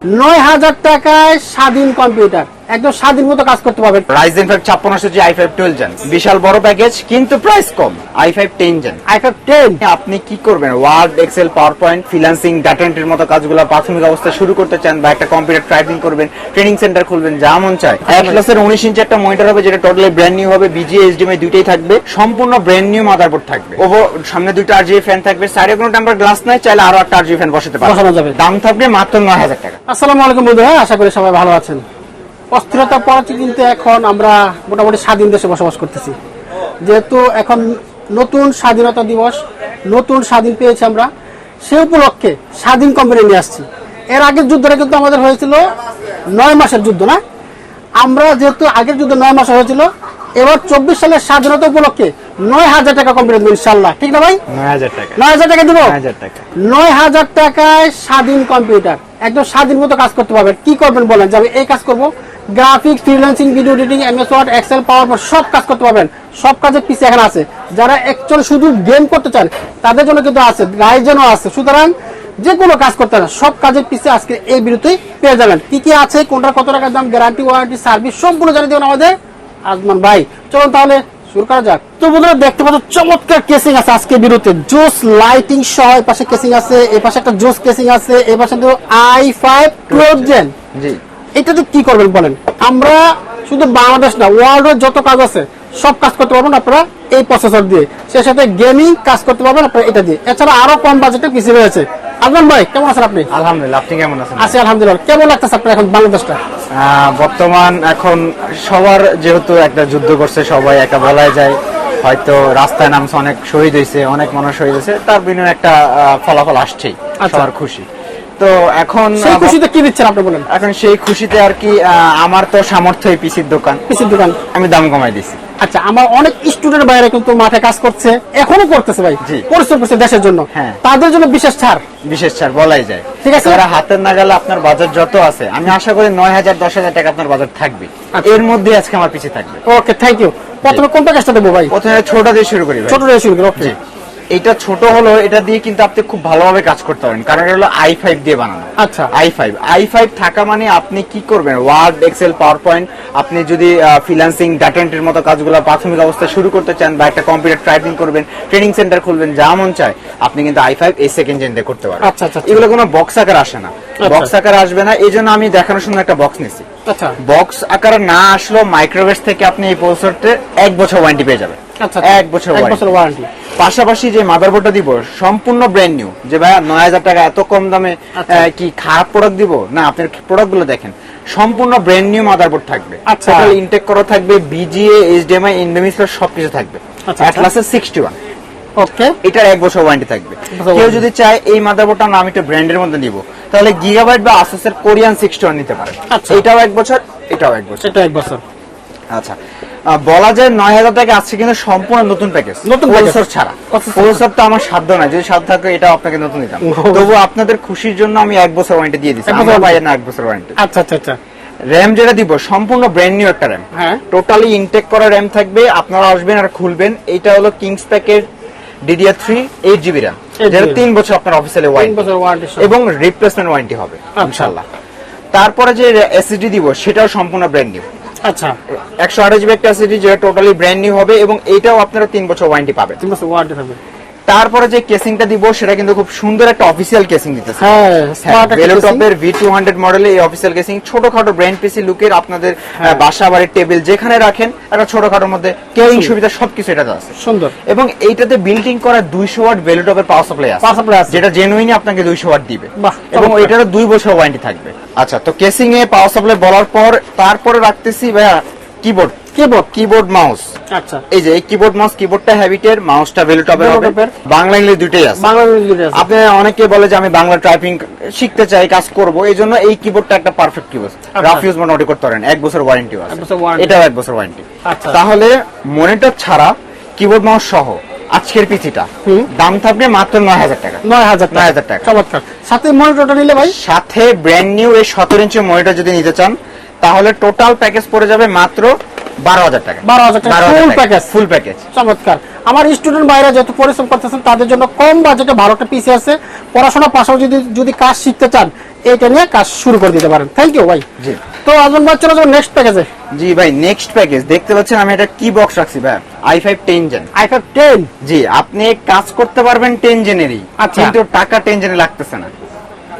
নয় হাজার টাকায় স্বাধীন কম্পিউটার। একদম স্বাধীন মতো কাজ করতে পারবেন। Ryzen five ছাপ্পান্নশো G i five twelve gen বিশাল বড় প্যাকেজ কিন্তু price com. I five ten gen i five ten আপনি কি করবেন? Word Excel PowerPoint financing data এন্ট্রির মতো কাজগুলো প্রাথমিক অবস্থায় শুরু করতে চান বা একটা কম্পিউটার টাইপিং করবেন ট্রেনিং সেন্টার খুলবেন যা মন চায়। এক প্লাসের উনিশ ইঞ্চি একটা মনিটর হবে যেটা টোটালি ব্র্যান্ড নিউ হবে বিজিএ এইচডিএমআই দুইটাই থাকবে সম্পূর্ণ ব্র্যান্ড নিউ মাদারবোর্ড থাকবে। ওভো সামনে দুইটা আরজিবি ফ্যান থাকবে সাইডে কোনো টেম্পার গ্লাস নাই চাইলে আরও একটা আরজিবি ফ্যান বসাতে পারবেন দাম থাকবে মাত্র নয় হাজার টাকা। আসসালামু আলাইকুম বন্ধুরা আশা করি সবাই ভালো আছেন। অস্থিরতা পড়াচ্ছি কিন্তু এখন আমরা মোটামুটি স্বাধীন দেশে বসবাস করতেছি। যেহেতু এখন নতুন স্বাধীনতা দিবস, নতুন স্বাধীন পেয়েছি আমরা। সে উপলক্ষে স্বাধীন কোম্পানি নিয়ে আসছি। এর আগের যুদ্ধটা কিন্তু আমাদের হয়েছিল নয় মাসের যুদ্ধ, না? আমরা যেহেতু আগের যুদ্ধ নয় মাসে হয়েছিল এবার চব্বিশ সালের স্বাধীনতা উপলক্ষে নয় হাজার টাকা কোম্পানি দেবো ইনশাল্লাহ ঠিক না ভাই? নয় হাজার টাকা। নয় হাজার টাকা দিব? নয় হাজার টাকায় স্বাধীন কম্পিউটার একদম স্বাধীন মতো কাজ করতে পারবেন। কি করবেন বলেন? যে আমি এই কাজ করব। Graphics freelancing video editing MS Word Excel power সব কাজ করতে পারবেন। সব কাজের পিছিয়ে এখানে আছে। যারা অ্যাকচুয়ালি শুধু গেম করতে চান তাদের জন্য কিন্তু আছে গাইজনও আছে। সুতরাং যে কোনো কাজ করতে পারেন সব কাজের পিছিয়ে আজকে এই বিরতিই পেয়ে যাবেন। কি কি আছে কোনটা কত টাকার দাম গ্যারান্টি ওয়ারেন্টি সার্ভিস সম্পূর্ণ জানিয়ে দেবেন আমাদের আজমান ভাই চলুন তাহলে শুরু করা যাক। তো বন্ধুরা দেখতে পাচ্ছ চমৎকার কেসিং আছে আজকে বিরুদ্ধে। জোস লাইটিং সহ এই পাশে কেসিং আছে এই পাশে একটা জোস কেসিং আছে এই পাশে i five twelve gen G. এটা তো কি করবেন বলেন? আমরা শুধু বাংলাদেশ না ওয়ার্ল্ডের যত কাজ আছে সব কাজ করতে পারবেন আপনারা এই প্রসেসর দিয়ে। সে সাথে গেমিং কাজ করতে পারবেন আপনারা এটা দিয়ে। এছাড়া আরও কম বাজেটের পিসি রয়েছে। আজমান ভাই কেমন আছেন আপনি? আলহামদুলিল্লাহ আপনি কেমন আছেন? আছি আলহামদুলিল্লাহ। কেমন লাগতেছে আপনার এখন বাংলাদেশটা? আহ, বর্তমান এখন সবার যেহেতু একটা যুদ্ধ করছে সবাই একটা বলাই যায়। হয়তো রাস্তায় নামছে অনেক শহীদ হয়েছে অনেক মানুষ শহীদ হয়েছে তার বিনিময়ে একটা ফলাফল আসছেই আচ্ছা। সবার খুশি। তো এখন সেই খুশিতে কি দিচ্ছেন আপনি বলেন? এখন সেই খুশিতে আর কি আমার তো সামর্থ্য পিসির দোকান। পিসির দোকান। আমি দাম কমাই দিছি। আচ্ছা আমার অনেক স্টুডেন্ট বাইরে কিন্তু মাঠে কাজ করছে এখনও করতেছে ভাই পরিশ্রম করছে দেশের জন্য। হ্যাঁ। তাদের জন্য বিশেষ ছাড়। বিশেষ ছাড় বলাই যায়। ঠিক আছে। তারা হাতের নাগালে আপনার বাজার যত আছে আমি আশা করি নয় হাজার দশ হাজার টাকা আপনার বাজার থাকবে। আচ্ছা। এর মধ্যে আজকে আমার পিছিয়ে থাকবে। ওকে থ্যাংক ইউ প্রথমে কোনটা কাজটা দেবো ভাই? প্রথমে ছোট দিয়ে শুরু করি ছোট রেখে শুরু করি ওকে এটা ছোট হলো এটা দিয়ে কিন্তু আপনি খুব ভালোভাবে কাজ করতে পারেন। কারণ এটা হলো আই ফাইভ দিয়ে বানানো। আচ্ছা। আই ফাইভ আই ফাইভ থাকা মানে আপনি কি করবেন? ওয়ার্ড এক্সেল পাওয়ার পয়েন্ট আপনি যদি ফিনান্সিং ডাটা এন্ট্রির মতো কাজগুলো প্রাথমিক অবস্থায় শুরু করতে চান বা একটা কম্পিউটার টাইপিং করবেন ট্রেনিং সেন্টার খুলবেন যা মন চায় আপনি কিন্তু আই ফাইভ এই সেকেন্ড জেন দিয়ে করতে পারেন আচ্ছা, আচ্ছা, আচ্ছা। এগুলো কোনো বক্স আকার আসে না। বক্স আকার আসবে না। এই জন্য আমি দেখানোর সময় একটা বক্স নিছি আচ্ছা। বক্স আকারে না আসলেও মাইক্রোওয়েভ থেকে আপনি এই প্রসেসরতে এক বছর ওয়ারেন্টি পেয়ে যাবেন। আচ্ছা এক বছর এক বছর ওয়ারেন্টি পাশাপাশি যে মাদারবোর্ডটা দিব সম্পূর্ণ ব্র্যান্ড নিউ যে ভাইয়া নয় হাজার টাকা এত কম দামে আচ্ছা। কি খারাপ প্রোডাক্ট দিব? না আপনার প্রোডাক্টগুলো দেখেন। সম্পূর্ণ ব্র্যান্ড নিউ মাদারবোর্ড থাকবে। আচ্ছা। ইনটেক করা থাকবে বিজিএ এইচডিএমআই ইনডোমিস সবকিছু থাকবে। আচ্ছা, অ্যাটলাসের সিক্সটি ওয়ান ওকে। এটার এক বছর ওয়ারেন্টি থাকবে। কেউ যদি চায় এই মাদারবোর্ডটা না আমি একটু ব্র্যান্ডের মধ্যে নিব। তাহলে গিগাবাইট বা আসুসের কোরিয়ান সিক্সটি ওয়ান নিতে পারেন আচ্ছা। এটাও এক বছর এটাও এক বছর। সেটা এক বছর। আচ্ছা। বলা যায় নয় হাজার টাকা আসছে কিন্তু সম্পূর্ণ নতুন প্যাকেজ নতুন। প্রসেসর ছাড়া। প্রসেসর তো আমার সাধ্য না যদি সাধ্য থাকে এটা আপনাকে নতুন দিতাম। তবু আপনাদের খুশির জন্য আমি এক বছর ওয়ারেন্টি দিয়ে দিচ্ছি। আমরা। বাইরে না এক বছর ওয়ারেন্টি আচ্ছা আচ্ছা আচ্ছা। র্যাম যেটা দিব সম্পূর্ণ ব্র্যান্ড নিউ একটা র্যাম হ্যাঁ। টোটালি ইনটেক করা র্যাম থাকবে। আপনারা আসবেন আর খুলবেন। এটা হলো Kings প্যাকের DDR three eight GB RAM যেটা তিন বছর আপনার অফিসিয়ালি ওয়ারেন্টি এবং রিপ্লেসমেন্ট ওয়ারেন্টি হবে আচ্ছা। ইনশাল্লাহ তারপরে যে এসএসডি দিব সেটাও সম্পূর্ণ ব্র্যান্ড নিউ আচ্ছা। একশো আঠাশ ব্যাগ একটা যেটা টোটালি ব্র্যান্ড নিউ হবে এবং এইটাও আপনারা তিন বছর ওয়ারেন্টি পাবেন। তিন বছর ওয়ারেন্টি থাকবে। তারপরে যে কেসিংটা দিব সেটা কিন্তু খুব সুন্দর একটা অফিসিয়াল কেসিং দিতেছে হ্যাঁ casing। ভেলোটপের ভি টু হান্ড্রেড মডেলের এই অফিসিয়াল কেসিং ছোটখাটো ব্র্যান্ড পিসি লুকের আপনাদের হ্যাঁ। বাসা বাড়ির টেবিল যেখানে রাখেন একটা ছোটখাটোর মধ্যে কেয়ারিং সুবিধা সবকিছু এটাতে আছে সুন্দর এবং এইটাতে বিল্ডিং করা দুইশো ওয়াট ভেলোটপের পাওয়ার সাপ্লাই আছে supply আছে। যেটা জেনুইনই আপনাকে দুইশো ওয়াট দিবে এবং। এটারও দুই বছর ওয়ারেন্টি থাকবে আচ্ছা তো কেসিং এ পাওয়ার সাপ্লাই বলার পর তারপরে রাখতেছি ভাইয়া কিবোর্ড কিবোর্ড কিবোর্ড মাউস আচ্ছা। এই যে কিবোর্ড মাউস কিবোর্ডটা হ্যাবিটের মাউসটা ভেলোটপের হবে। বাংলা ইংলিশ দুটোই আছে। বাংলা ইংরেজি আছে। আপনি অনেকে বলে যে আমি বাংলা টাইপিং শিখতে চাই কাজ করব এই জন্য এই কিবোর্ডটা একটা পারফেক্ট কিবোর্ড রাফ ইউজ মোটামুটি করতে পারেন এক বছর ওয়ারেন্টি আছে। এটাও এক বছর ওয়ারেন্টি আচ্ছা। তাহলে মনিটর ছাড়া কিবোর্ড মাউস সহ আজকের পিসিটা। দাম থাকবে মাত্র নয় হাজার টাকা। নয় হাজার নয় হাজার টাকা। চমৎকার। সাথে মনিটরটা নিলে ভাই? সাথে ব্র্যান্ড নিউ এই সতেরো ইঞ্চি মনিটর যদি নিতে চান তাহলে টোটাল প্যাকেজ পড়ে যাবে মাত্র বারো হাজার টাকা। 12,000 টাকা, full package। ফুল প্যাকেজ চমৎকার। আমার স্টুডেন্ট ভাইরা যত পরিশ্রম করতেছেন তাদের জন্য কম বাজেটে ভালো একটা পিসি আছে। পড়াশোনার পাশাপাশি যদি যদি কাজ শিখতে চান এটা নিয়ে কাজ শুরু করে দিতে পারেন। থ্যাংক ইউ ভাই। জি। তো ভাই চলে যাব নেক্সট প্যাকেজে জি ভাই নেক্সট প্যাকেজ দেখতে পাচ্ছেন আমি এটা কি বক্স রাখছি ভাই? I five ten gen i five ten G আপনি কাজ করতে পারবেন টেন জেনেরই আচ্ছা। কিন্তু টাকা টেন জেনে লাগতেছে না।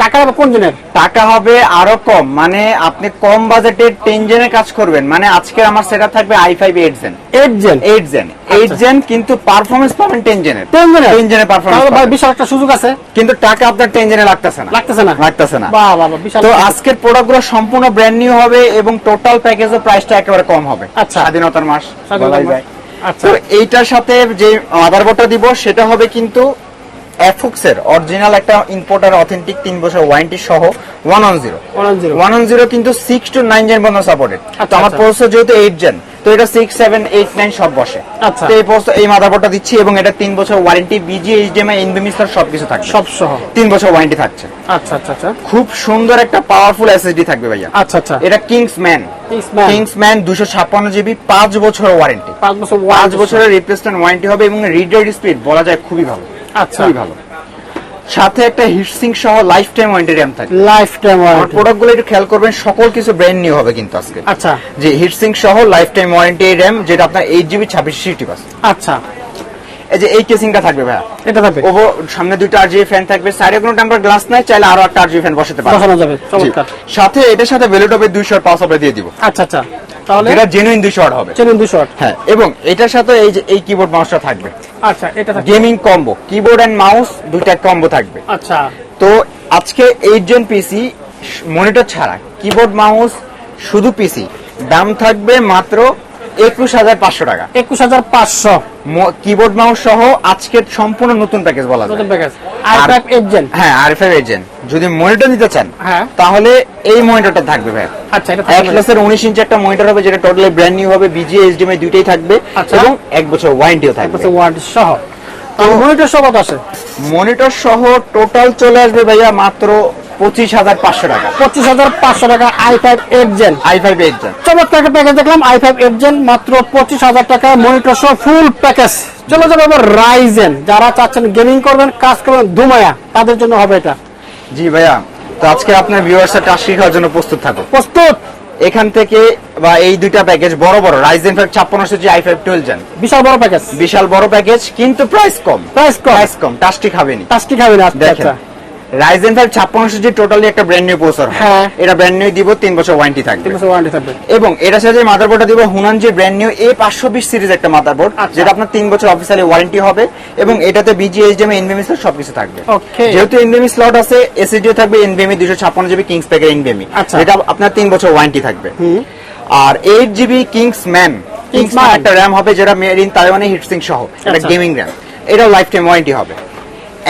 টাকা হবে কোন জনের? টাকা হবে আরও কম মানে আপনি কম বাজেটে টেন জেনে কাজ করবেন মানে আজকে আমার সেটা থাকবে i five eight gen eight gen eight gen eight gen কিন্তু পারফরমেন্স পাবেন টেন জেনের টেন জেনের টেন জেনের পারফরমেন্স ভাই বিশাল একটা সুযোগ আছে। কিন্তু টাকা আপনার টেন জেনে লাগতেছে না। লাগতেছে না? লাগতেছে না। বাহ বাহ বাহ, বিশাল তো। আজকের প্রোডাক্টগুলো সম্পূর্ণ ব্র্যান্ড নিউ হবে এবং টোটাল প্যাকেজের প্রাইসটা একেবারে কম হবে। আচ্ছা। স্বাধীনতার মাস স্বাধীনতার বলাই যায়। আচ্ছা। তো এইটার সাথে যে মাদারবোর্ডটা দিব সেটা হবে কিন্তু অরিজিনাল একটা ইম্পোর্টার অথেন্টিক তিন বছর ওয়ারেন্টি সহ one on zero 110 one on zero কিন্তু সিক্স টু নাইন জেন পর্যন্ত সাপোর্টেড তো আচ্ছা, আমার আচ্ছা। প্রসেসর যেহেতু এইট জেন তো এটা সিক্স সেভেন এইট নাইন সব বসে। আচ্ছা। তো এই processor- এই মাদারবোর্ডটা দিচ্ছি এবং এটা তিন বছর ওয়ারেন্টি বিজি এইচডিএমআই সবকিছু সব সহ। তিন বছর ওয়ারেন্টি থাকছে। আচ্ছা আচ্ছা আচ্ছা। খুব সুন্দর একটা পাওয়ারফুল এসএসডি থাকবে ভাইয়া। আচ্ছা আচ্ছা। এটা কিংস ম্যান কিংস ম্যান দুশো ছাপ্পান্ন জিবি পাঁচ বছর ওয়ারেন্টি পাঁচ বছর পাঁচ বছরের রিপ্লেসমেন্ট ওয়ারেন্টি হবে এবং রিড রাইট স্পিড বলা যায় খুবই ভালো। আচ্ছা। ভালো। সাথে একটা হিটসিং সহ লাইফ টাইম ওয়ারেন্টি র্যাম থাকে লাইফ টাইম ওয়ারেন্টি প্রোডাক্টগুলো একটু খেয়াল করবেন সকল কিছু ব্র্যান্ড নিউ হবে কিন্তু আজকে। আচ্ছা। যে হিটসিং সহ লাইফ টাইম ওয়ারেন্টি র্যাম যেটা আপনার এইট জিবি ছাব্বিশ সিটি পাস আচ্ছা। এই যে এই কেসিংটা থাকবে ভাইয়া। এটা থাকবে। ওভো সামনে দুইটা আরজিবি ফ্যান থাকবে। সাইডে কোনো টেম্পার গ্লাস নাই চাইলে আরও একটা আরজিবি ফ্যান বসাতে পারবেন বসানো যাবে। চমৎকার। সাথে এটার সাথে ভেলোটপের দুইশো পাওয়ার সাপ্লাই দিয়ে দিব। আচ্ছা আচ্ছা। তাহলে এটা জেনুইন দুইশো ওয়াট হবে। জেনুইন 200 ওয়াট হ্যাঁ এবং এটার সাথে এই যে এই কিবোর্ড মাউসটা থাকবে। আচ্ছা এটা থাকবে। Gaming combo keyboard and mouse দুইটা কম্বো থাকবে। আচ্ছা। তো আজকে 8 জন পিসি মনিটর ছাড়া কিবোর্ড মাউস শুধু পিসি দাম থাকবে মাত্র একুশ হাজার পাঁচশো টাকা। একুশ হাজার পাঁচশো। কিবোর্ড মাউস সহ আজকের সম্পূর্ণ নতুন প্যাকেজ বলা যায়। আর- ফাইভ হ্যাঁ এজেন্ট যদি মনিটর নিতে চান হ্যাঁ। তাহলে এই মনিটরটা থাকবে ভাই। আচ্ছা এটা এক থাকবে প্লাসের উনিশ ইঞ্চি একটা মনিটর হবে যেটা টোটালি ব্র্যান্ড নিউ হবে বিজি এইচডিএমআই দুইটাই থাকবে আচ্ছা। এবং এক বছর ওয়ারেন্টিও থাকবে। ওয়ারেন্টি সহ। মনিটর সহ কত আছে? মনিটর সহ টোটাল চলে আসবে ভাইয়া মাত্র পঁচিশ হাজার পাঁচশো টাকা। পঁচিশ হাজার পাঁচশো টাকা i five eight gen i five agent চমৎকার একটা প্যাকেজ দেখলাম আই ফাইভ এইট জেন মাত্র পঁচিশ হাজার টাকা মনিটর সহ ফুল প্যাকেজ চলে যাবে এবার রাইজেন যারা চাচ্ছেন গেমিং করবেন কাজ করবেন ধুমায়া তাদের জন্য হবে এটা। জি ভাইয়া তো আজকে আপনার ভিউয়ার্সের টাস্ক শেখার জন্য প্রস্তুত থাকো প্রস্তুত! এখান থেকে বা এই দুইটা প্যাকেজ বড় বড় Ryzen five ছাপ্পান্নশো G i five twelve gen বিশাল বড় প্যাকেজ বিশাল বড় প্যাকেজ কিন্তু প্রাইস কম। প্রাইস কম। প্রাইস কম টাস্টি খাবেনি টাস্টি খাবে না আচ্ছা দেখেন আচ্ছা। রাইজেন ফাইভ ছাপ্পান্নশো জি টোটালি একটা ব্র্যান্ড নিউ প্রসেসর হ্যাঁ। এটা ব্র্যান্ড নিউ দিব তিন বছর ওয়ারেন্টি থাকবে। তিন বছর ওয়ারেন্টি থাকবে। এবং এটার সাথে মাদারবোর্ডটা দিব হুনান যে ব্র্যান্ড নিউ এ পাঁচশো বিশ সিরিজ একটা মাদারবোর্ড আচ্ছা। যেটা আপনার তিন বছর অফিসিয়ালি ওয়ারেন্টি হবে এবং এটাতে বিজি এইচডিএমআই এনবিএমই সবকিছু থাকবে। Okay. যেহেতু এনবিএমই স্লট আছে এসএসডিও থাকবে দুশো ছাপ্পান্ন জিবি কিংস প্যাকের আচ্ছা। যেটা আপনার তিন বছর ওয়ারেন্টি থাকবে। আর eight GB Kings man Kings একটা র্যাম হবে যেটা মেড ইন তাইওয়ানে হিটসিং সহ। একটা। গেমিং র্যাম এটাও লাইফ টাইম ওয়ারেন্টি হবে।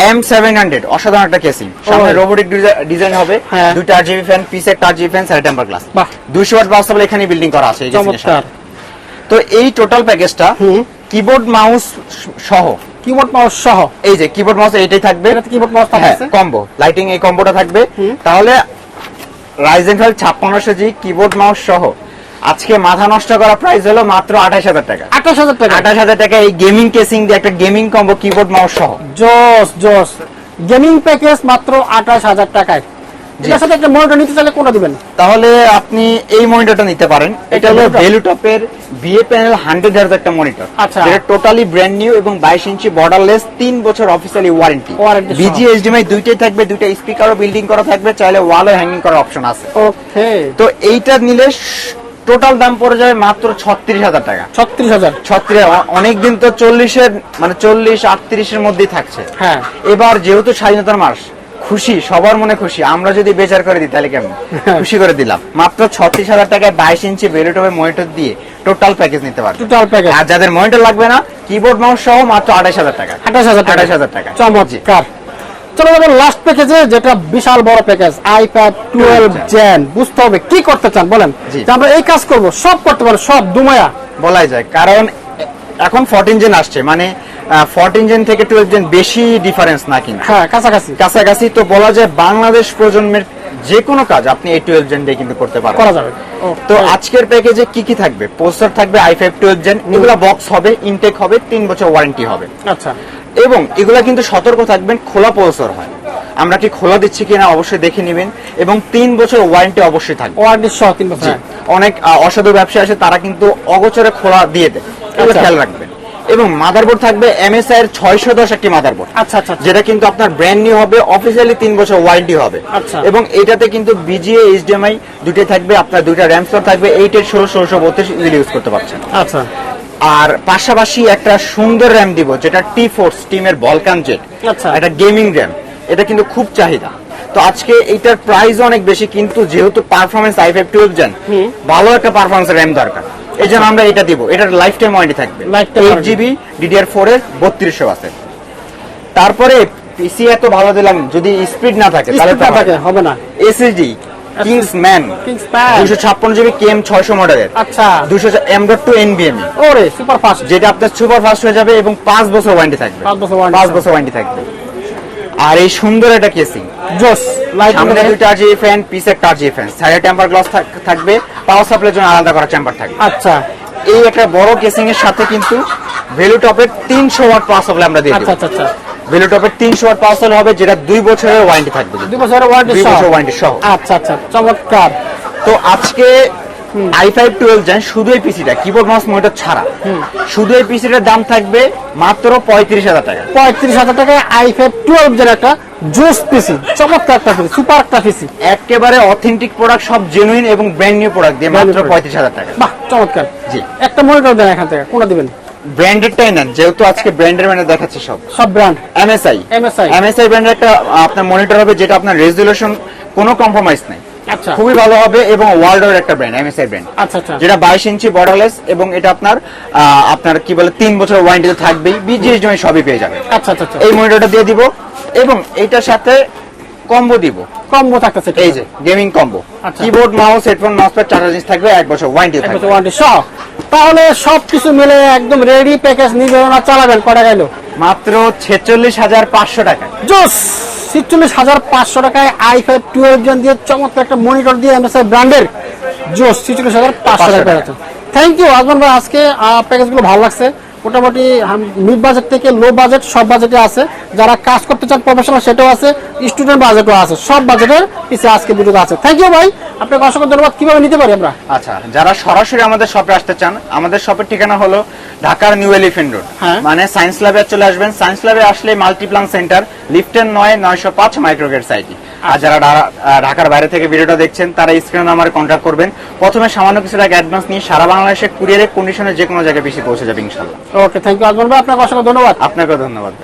এম সেভেন হান্ড্রেড অসাধারণ একটা কেসিং সামনে. রোবোটিক ডিজাইন হবে। দুইটা জিবি ফ্যান পিসে একটা জিবি ফ্যান সাড়ে টেম্পার গ্লাস ওয়াট বাস্তবে এখানে বিল্ডিং করা আছে তো এই টোটাল প্যাকেজটা কিবোর্ড মাউস সহ। কিবোর্ড মাউস সহ। এই যে কিবোর্ড মাউস এইটাই থাকবে। কিবোর্ড মাউস কম্বো লাইটিং এই কম্বোটা থাকবে। তাহলে রাইজেন ফাইভ ছাপ্পান্নশো জি কিবোর্ড মাউস সহ। আজকে মাথা নষ্ট করা প্রাইস হলো মাত্র আঠাশ হাজার টাকা। আঠাশ হাজার টাকা। আঠাশ হাজার টাকা এই গেমিং কেসিং দিয়ে একটা গেমিং কম্বো কিবোর্ড মাউস সহ। জোস জোস। গেমিং প্যাকেজ মাত্র আঠাশ হাজার টাকায়। এটার সাথে একটা মনিটর নিতে চাইলে কোনটা দিবেন? তাহলে আপনি এই মনিটরটা নিতে পারেন। এটা হলো? ভ্যালুটপের বিএ প্যানেল হান্ড্রেড হার্জ একটা মনিটর আচ্ছা। যেটা টোটালি ব্র্যান্ড নিউ এবং বাইশ ইঞ্চি বর্ডারলেস তিন বছর অফিসিয়ালি ওয়ারেন্টি। বিজি এইচডিএমআই দুইটাই থাকবে দুইটা স্পিকারও বিল্ডিং করা থাকবে চাইলে ওয়ালও হ্যাঙ্গিং করার অপশন আছে। ওকে তো এইটা নিলে টোটাল দাম পড়ে যাবে মাত্র ছত্রিশ হাজার টাকা। ছত্রিশ হাজার। ছত্রিশ অনেকদিন তো চল্লিশের মানে চল্লিশ আটত্রিশের মধ্যেই থাকছে। হ্যাঁ। এবার যেহেতু স্বাধীনতার মাস খুশি সবার মনে খুশি আমরা যদি বেচার করে দিই তাহলে কেমন? খুশি করে দিলাম। মাত্র ছত্রিশ হাজার টাকায় বাইশ ইঞ্চি বেলুটপে মনিটর দিয়ে টোটাল প্যাকেজ নিতে পারবে। টোটাল প্যাকেজ আর যাদের মনিটর লাগবে না কিবোর্ড মাউস সহ মাত্র আঠাশ হাজার টাকা। আঠাশ হাজার আঠাশ হাজার টাকা। চমৎকার। চলো যাব লাস্ট প্যাকেজে যেটা বিশাল বড় প্যাকেজ আইপ্যাড টুয়েলভ জেন বুঝতে হবে কি করতে চান বলেন। আমরা এই কাজ করব সব করতে পারব সব দুমায়া। বলাই যায় কারণ এখন ফোরটিন জেন আসছে মানে ফোরটিন জেন থেকে টুয়েলভ জেন বেশি ডিফারেন্স না কিন্তু হ্যাঁ কাছাকাছি। কাছাকাছি তো বলা যায় বাংলাদেশ প্রজন্মের যে কোনো কাজ আপনি এই টুয়েলভ জেন দিয়ে কিন্তু করতে পারবেন করা যাবে। তো আজকের প্যাকেজে কি কি থাকবে? পোস্টার থাকবে আই ফাইভ টুয়েলভ জেন এগুলো বক্স হবে ইনটেক হবে তিন বছর ওয়ারেন্টি হবে। আচ্ছা। এবং এগুলা কিন্তু সতর্ক থাকবেন খোলা পলসর হয় আমরা কি খোলা দিচ্ছি কিনা অবশ্যই দেখে নেবেন এবং তিন বছর ওয়ারেন্টি অবশ্যই থাকবে ওয়ারেন্টি সহ তিন বছর হ্যাঁ। অনেক অসাধু ব্যবসা আছে তারা কিন্তু অগোচরে খোলা দিয়ে দেয় আচ্ছা। খেয়াল রাখবেন এবং মাদারবোর্ড থাকবে এমএসআই এর ছয়শো দশ একটি মাদারবোর্ড আচ্ছা আচ্ছা আচ্ছা। যেটা কিন্তু আপনার ব্র্যান্ড নিউ হবে অফিসিয়ালি তিন বছর ওয়ারেন্টি হবে আচ্ছা। এবং এটাতে কিন্তু বিজিএ এইচডিএমআই দুটোই থাকবে আপনার দুইটা র্যাম স্লট থাকবে এইট এর ষোলো ষোলোশো বত্রিশ ইউজ করতে পারছেন আচ্ছা আর পাশাপাশি একটা সুন্দর র্যাম দিব যেটা টি ফোর্স টিমের বলকান জেট আচ্ছা। একটা গেমিং র্যাম এটা কিন্তু খুব চাহিদা। তো আজকে এইটার প্রাইস অনেক বেশি কিন্তু যেহেতু performance i five twelve gen ভালো একটা পারফরমেন্স র্যাম দরকার। এই জন্য আমরা এটা দিব এটার লাইফ টাইম ওয়ারেন্টি থাকবে এইট জিবি ডিডিআর ফোর এর বত্রিশশো আছে। তারপরে পিসি এত ভালো দিলাম যদি স্পিড না থাকে তাহলে হবে না। SSD Kings man King's Man। দুশো জিবি কেএম ছয়শো মডেলের। আচ্ছা। দুশো এম ডট টু এনবিএমই ওরে সুপার ফাস্ট যেটা আপনার সুপার ফাস্ট হয়ে যাবে এবং পাঁচ বছর ওয়ারেন্টি থাকবে। পাঁচ বছর warranty পাঁচ থাকবে। বছর ওয়ারেন্টি থাকবে। আর এই সুন্দর একটা কেসিং জোস লাইট সামনে দুইটা জি ফ্যান জি ফ্যান সাইডে টেম্পার গ্লাস থাকবে। পাওয়ার সাপ্লাইয়ের জন্য আলাদা করা চেম্বার থাকবে। আচ্ছা। এই একটা বড় কেসিং এর সাথে কিন্তু ভ্যালু টপের তিনশো ওয়াট পাওয়ার সাপ্লাই আমরা দিয়ে আচ্ছা আচ্ছা। ভ্যালু তিনশো ওয়াট পাওয়ার হবে যেটা দুই বছরের ওয়ারেন্টি থাকবে দুই বছরের ওয়ারেন্টি সহ? ওয়ারেন্টি সহ। আচ্ছা আচ্ছা চমৎকার। তো আজকে আই ফাইভ টুয়েলভ যান শুধু এই পিসিটা কিবোর্ড মাউস মনিটর ছাড়া। শুধু এই পিসিটার দাম থাকবে মাত্র পঁয়ত্রিশ হাজার টাকা। পঁয়ত্রিশ হাজার টাকায় আই ফাইভ টুয়েলভ যেন একটা জোস পিসি চমৎকার একটা পিসি সুপার একটা পিসি একেবারে অথেন্টিক প্রোডাক্ট সব জেনুইন এবং ব্র্যান্ড নিউ প্রোডাক্ট দিয়ে মাত্র product। পঁয়ত্রিশ হাজার টাকা। বাহ চমৎকার। জি। একটা মনিটর দেন এখান থেকে কোনটা দিবেন? ব্র্যান্ডেডটাই নেন যেহেতু আজকে ব্র্যান্ডের মানে দেখাচ্ছি সব। সব ব্র্যান্ড এমএসআই MSI এমএসআই ব্র্যান্ডের একটা আপনার মনিটর হবে যেটা আপনার রেজুলেশন কোনো কম্প্রোমাইজ নাই। আচ্ছা। খুবই ভালো হবে এবং ওয়ার্ল্ড ওয়ার্ল্ডের একটা ব্র্যান্ড এমএসআই ব্র্যান্ড আচ্ছা আচ্ছা। যেটা বাইশ ইঞ্চি বর্ডারলেস এবং এটা আপনার আপনার কি বলে তিন বছর ওয়ারেন্টি থাকবেই। বিজিএস জমি সবই পেয়ে যাবে আচ্ছা আচ্ছা আচ্ছা। এই মনিটরটা দিয়ে দিব এবং এটার সাথে কম্বো দিব। কম্বো থাকতেছে এই যে gaming combo. Keyboard mouse headphone mouse pad charger জিনিস থাকবে এক বছর ওয়ারেন্টি থাকবে। ওয়ারেন্টি সহ তাহলে সবকিছু মিলে একদম রেডি প্যাকেজ নিবেন না চালাবেন কটা গেল? মাত্র ছেচল্লিশ হাজার পাঁচশো টাকা। জোস! ছিচল্লিশ হাজার পাঁচশো টাকায় আই ফাইভ টুয়েলভ জন দিয়ে চমৎকার একটা মনিটর দিয়ে এমএসআই ব্র্যান্ডের জোস ছিচল্লিশ হাজার পাঁচশো টাকা। টাকা। থ্যাংক ইউ আজমান ভাই আজকে প্যাকেজগুলো ভালো লাগছে। মোটামুটি মিড বাজেট থেকে লো বাজেট সব বাজেটে আছে। যারা কাজ করতে চান প্রফেশনাল সেটাও আছে স্টুডেন্ট বাজেটও আছে। সব বাজেটের পিছিয়ে আজকে ভিডিওতে আছে। থ্যাংক ইউ ভাই। আপনাকে অসংখ্য ধন্যবাদ। কীভাবে নিতে পারি আমরা? আচ্ছা যারা সরাসরি আমাদের শপে আসতে চান আমাদের শপের ঠিকানা হলো ঢাকার নিউ এলিফেন্ট রোড হ্যাঁ। মানে সায়েন্স ল্যাবে চলে আসবেন। সায়েন্স ল্যাবে আসলে মাল্টিপ্লান সেন্টার লিফটের নয় নয়শো পাঁচ মাইক্রোগেট সাইটি আর যারা ঢাকার বাইরে থেকে ভিডিওটা দেখছেন তারা স্ক্রিনে আমার কন্ট্যাক্ট করবেন। প্রথমে সামান্য কিছু টাকা অ্যাডভান্স নিয়ে সারা বাংলাদেশে কুরিয়ারের কন্ডিশনে যে কোনো জায়গায় বেশি পৌঁছে যাবে ইনশাল্লাহ ওকে থ্যাংক ইউ আজমান ভাই আপনাকে অসংখ্য ধন্যবাদ। আপনাকেও ধন্যবাদ।